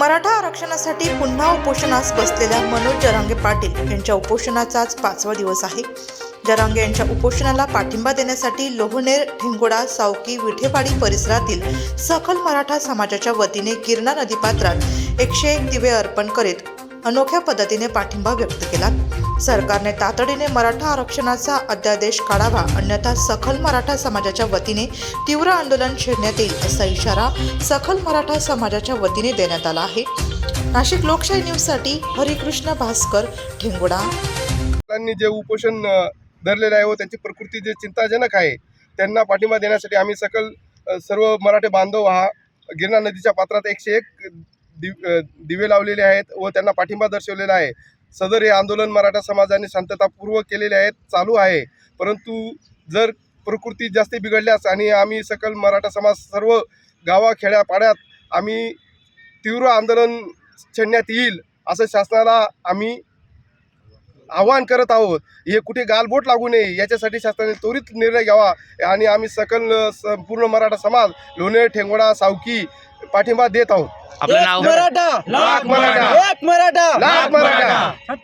मराठा आरक्षणासाठी पुन्हा उपोषणास बसलेल्या मनोज जरांगे पाटील यांच्या उपोषणाचाच पाचवा दिवस आहे. जरांगे यांच्या उपोषणाला पाठिंबा देण्यासाठी लोहनेर ठिंगोडा सावकी विठेपाडी परिसरातील सखल मराठा समाजाच्या वतीने गिरणा नदीपात्रात एकशे एक दिवे अर्पण करीत अनोख्या पद्धतीने पाठिंबा व्यक्त केला. सरकारने तातडीने मराठा आरक्षणाचा अध्यादेश काढावा अन्यथा सखल मराठा समाजाच्या वतीने तीव्र आंदोलन छेडण्यात येईल असा इशारा सखल मराठा समाजाच्या वतीने देण्यात आला आहे. नाशिक लोकशाही न्यूजसाठी हरिकृष्ण भास्कर ठेंगुडा. त्यांनी जे उपोषण धरलेलं आहे व त्यांची प्रकृती जे चिंताजनक आहे त्यांना पाठिंबा देण्यासाठी आम्ही सकल सर्व मराठी बांधव हा गिरणा नदीच्या पात्रात एकशे एक दिव दिवे लावलेले आहेत व त्यांना पाठिंबा दर्शवलेला आहे. सदर हे आंदोलन मराठा समाजाने शांततापूर्वक केलेले आहेत चालू आहे. परंतु जर प्रकृती जास्त बिघडल्यास आणि आम्ही सकल मराठा समाज सर्व गावा खेड्यापाड्यात आम्ही तीव्र आंदोलन छेडण्यात येईल असं शासनाला आम्ही आवाहन करत आहोत. हे कुठे गालबोट लागू नये याच्यासाठी शासनाने त्वरित निर्णय घ्यावा आणि आम्ही सकल संपूर्ण मराठा समाज लोणे ठेंगोडा सावकी पाठिंबा देत आहोत. आपलं नाव मराठा. लाख मराठा. एक मराठा. लाख मराठा.